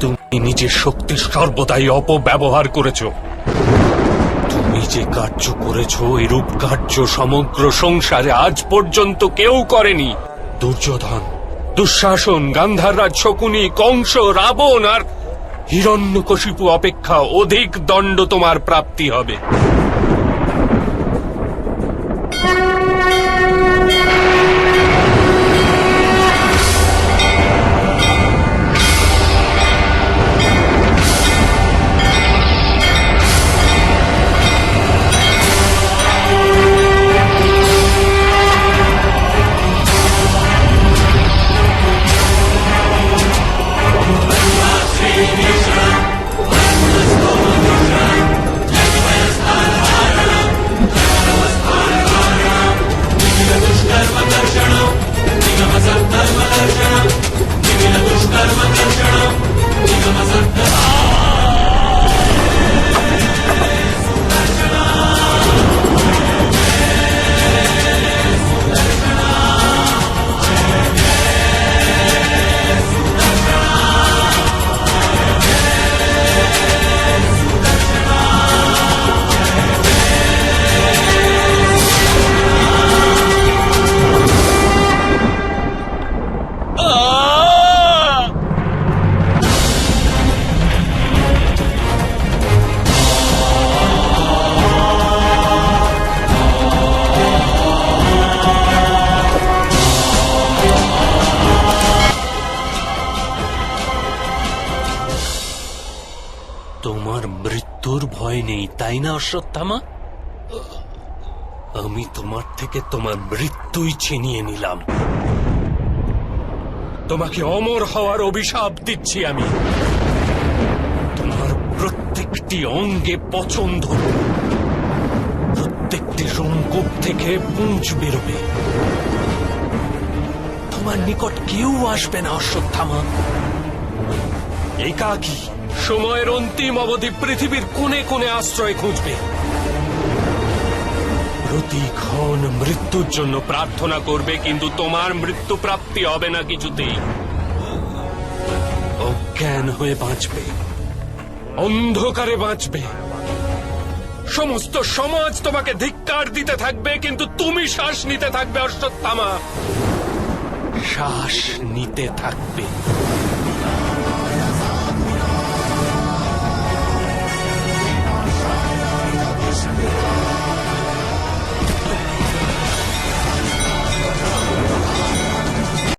তুমি নিজের শক্তির সর্বদাই অপব্যবহার করেছ। তুমি যে কার্য করেছ, এরূপ কার্য সমগ্র সংসারে আজ পর্যন্ত কেউ করেনি। দুর্যোধন, দুঃশাসন গান্ধাররাজ শকুনি, কংস, রাবণ আর হিরণ্যকশিপু অপেক্ষা অধিক দণ্ড তোমার প্রাপ্তি হবে। তোমার মৃত্যুর ভয় নেই, তাই না, অশ্বত্থামা? আমি তোমার থেকে তোমার মৃত্যুই ছিনিয়ে নিলাম। তোমাকে অমর হওয়ার অভিশাপ দিচ্ছি আমি। তোমার প্রত্যেকটি অঙ্গে পছন্দ। প্রত্যেকটি রঙ্কুপ থেকে পুঞ্জ বেরোবে। তোমার নিকট কেউ আসবে না, অশ্বত্থামা। একাকী। সময়ের অন্তিম অবধি পৃথিবীর কোণে কোণে আশ্রয় খুঁজবে। প্রতিক্ষণ মৃত্যুর জন্য প্রার্থনা করবে, কিন্তু তোমার মৃত্যু প্রাপ্তি হবে না কিছুতেই। অজ্ঞান হয়ে বাঁচবে। অন্ধকারে বাঁচবে। সমস্ত সমাজ তোমাকে ধিক্কার দিতে থাকবে, কিন্তু তুমি শ্বাস নিতে থাকবে, অশ্বত্থামা। শ্বাস নিতে থাকবে।